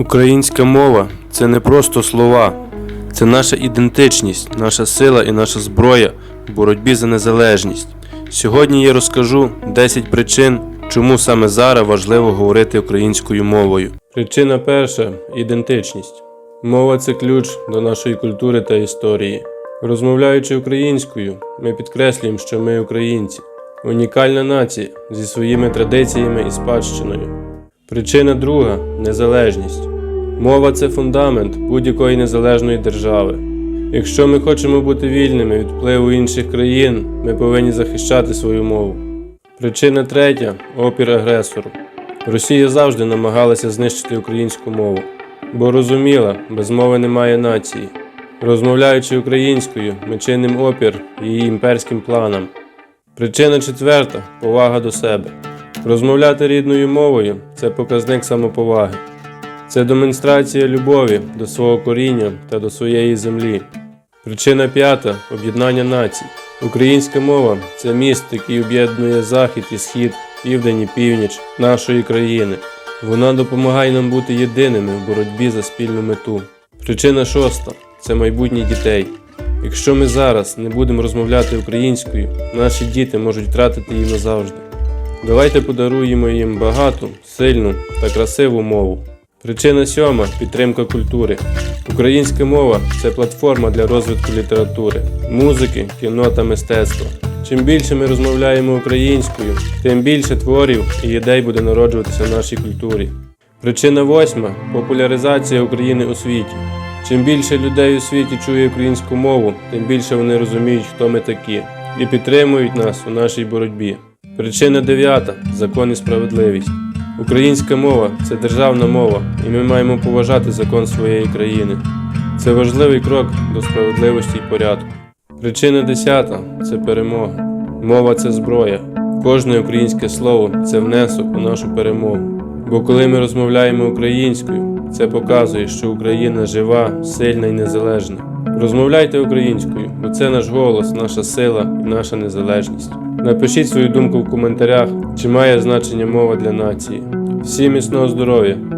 Українська мова це не просто слова, це наша ідентичність, наша сила і наша зброя в боротьбі за незалежність. Сьогодні я розкажу 10 причин, чому саме зараз важливо говорити українською мовою. Причина перша ідентичність. Мова це ключ до нашої культури та історії. Розмовляючи українською, ми підкреслюємо, що ми українці, унікальна нація зі своїми традиціями і спадщиною. Причина друга незалежність. Мова це фундамент будь-якої незалежної держави. Якщо ми хочемо бути вільними від впливу інших країн, ми повинні захищати свою мову. Причина третя опір агресору. Росія завжди намагалася знищити українську мову, бо розуміла, без мови немає нації. Розмовляючи українською, ми чинимо опір її імперським планам. Причина четверта повага до себе. Розмовляти рідною мовою це показник самоповаги. Це демонстрація любові до свого коріння та до своєї землі. Причина п'ята об'єднання націй. Українська мова це міст, який об'єднує захід і схід, південь і північ нашої країни. Вона допомагає нам бути єдиними в боротьбі за спільну мету. Причина шоста це майбутнє дітей. Якщо ми зараз не будемо розмовляти українською, наші діти можуть втратити її назавжди. Давайте подаруємо їм багату, сильну та красиву мову. Причина сьома підтримка культури. Українська мова це платформа для розвитку літератури, музики, кіно та мистецтва. Чим більше ми розмовляємо українською, тим більше творів і ідей буде народжуватися в нашій культурі. Причина восьма популяризація України у світі. Чим більше людей у світі чує українську мову, тим більше вони розуміють, хто ми такі, і підтримують нас у нашій боротьбі. Причина дев'ята закон і справедливість. Українська мова це державна мова, і ми маємо поважати закон своєї країни. Це важливий крок до справедливості і порядку. Причина десята це перемога. Мова це зброя. Кожне українське слово це внесок у нашу перемогу. Бо коли ми розмовляємо українською, це показує, що Україна жива, сильна і незалежна. Розмовляйте українською, бо це наш голос, наша сила і наша незалежність. Напишіть свою думку в коментарях, чи має значення мова для нації. Всім міцного здоров'я!